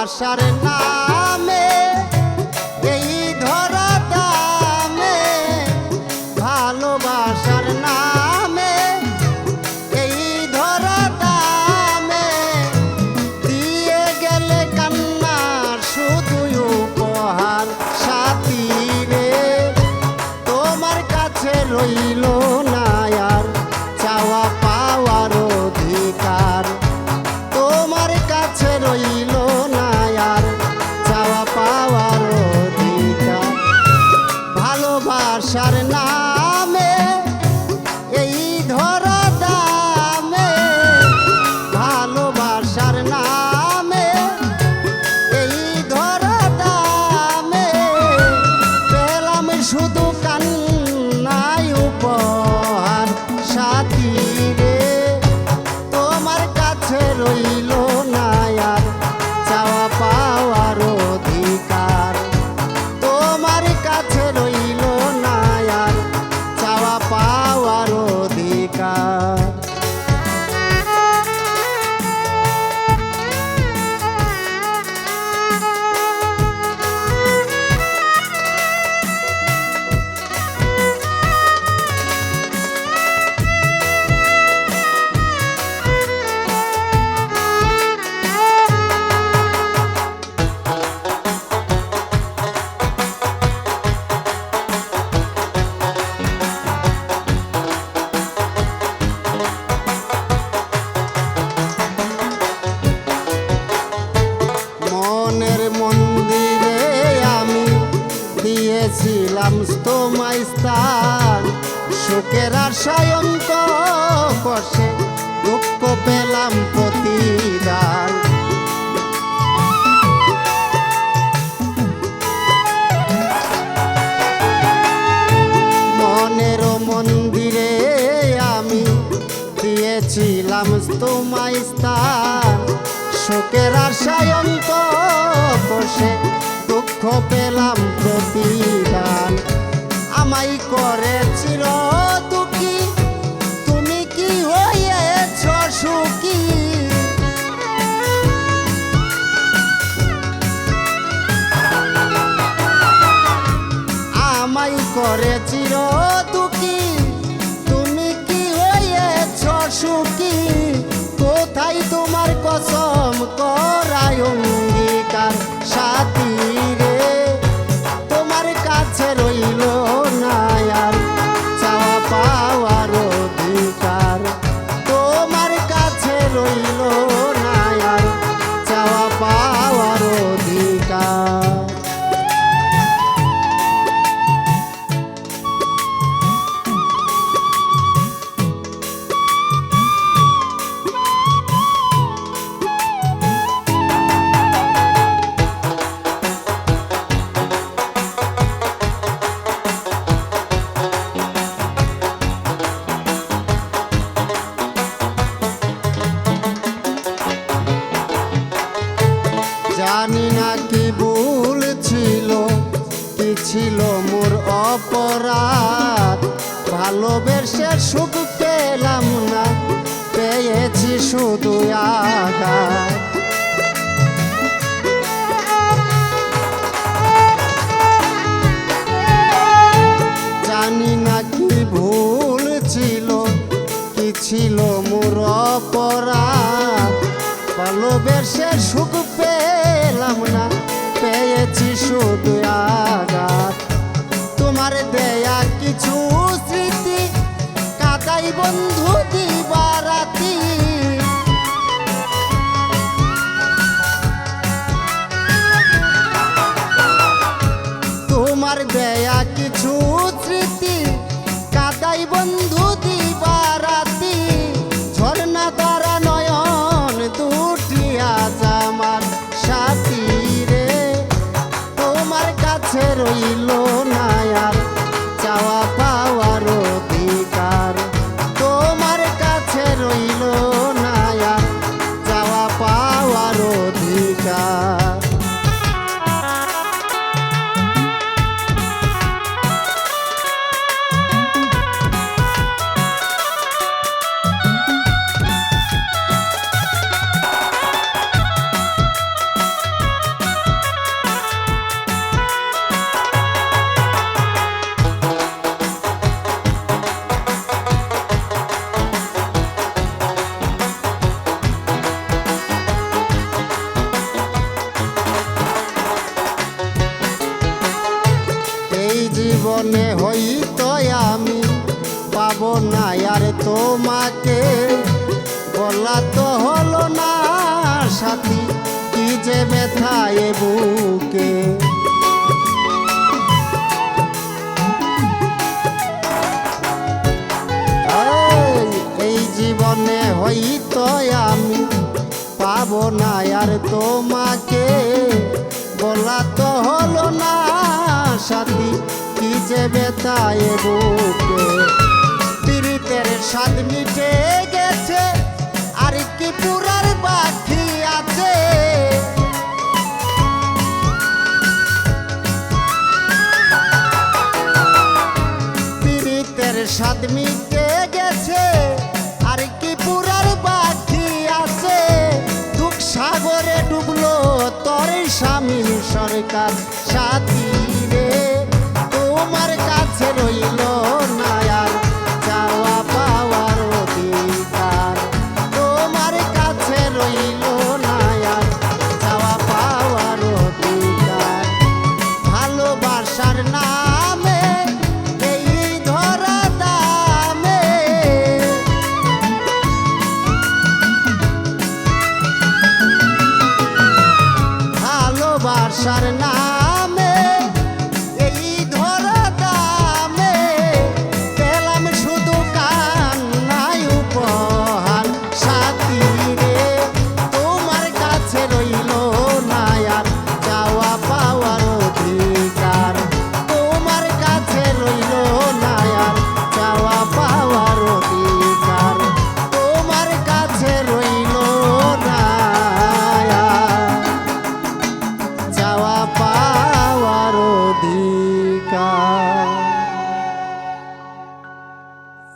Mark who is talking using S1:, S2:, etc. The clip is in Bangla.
S1: ভালোবাসার নামে, এই ধরা দামে ভালোবাসার নামে, এই ধরা দামে দিয়ে গেলে কান্নার শুধু উপহার সাথী রে। তোমার কাছে রইল ভালোবাসার নামে এই ধরা দামে ভালোবাসার নামে এই ধরা দামে পেলাম শুধু দিয়েছিলাম তোমায় স্থান সুখের আশায় কষে, দুঃখ পেলাম প্রতিদান। মনের মন্দিরে আমি দিয়েছিলাম তোমায় স্থান শোকের আশায় অন্ত কষে, দুঃখ পেলাম প্রতিদান। আমাই করেছিল দুঃখী। তুমি কি হয়েছ সুখী? আমাই করেছিল দুঃখী। তুমি কি হয়েছ সুখী? কোথায় তোমার কসম করায় অঙ্গীকার সাথী জানি না কি ভুল ছিল, কি ছিল মোর অপরাধ। ভালোবেসে সুখ পেলাম না, পেয়েছি শুধু আঘাত। জানি না কি ভুল ছিল, কি ছিল মোর অপরাধ। ভালোবেসে সুখ শুধু আঘাত। তোমার দেয়া কিছু স্মৃতি কাদাই বন্ধু তোমাকে বলা তো হলো না সাথী কি যে ব্যথায় বুকে? এই, জীবনে হইতো আমি পাবো না আর তোমাকে বলা তো হলো না সাথী কি যে বেতায় বুকে? গেছে? আর আছে? ডুবলো স্বামী সরকার সাথী রে। তোমার কাছে রইল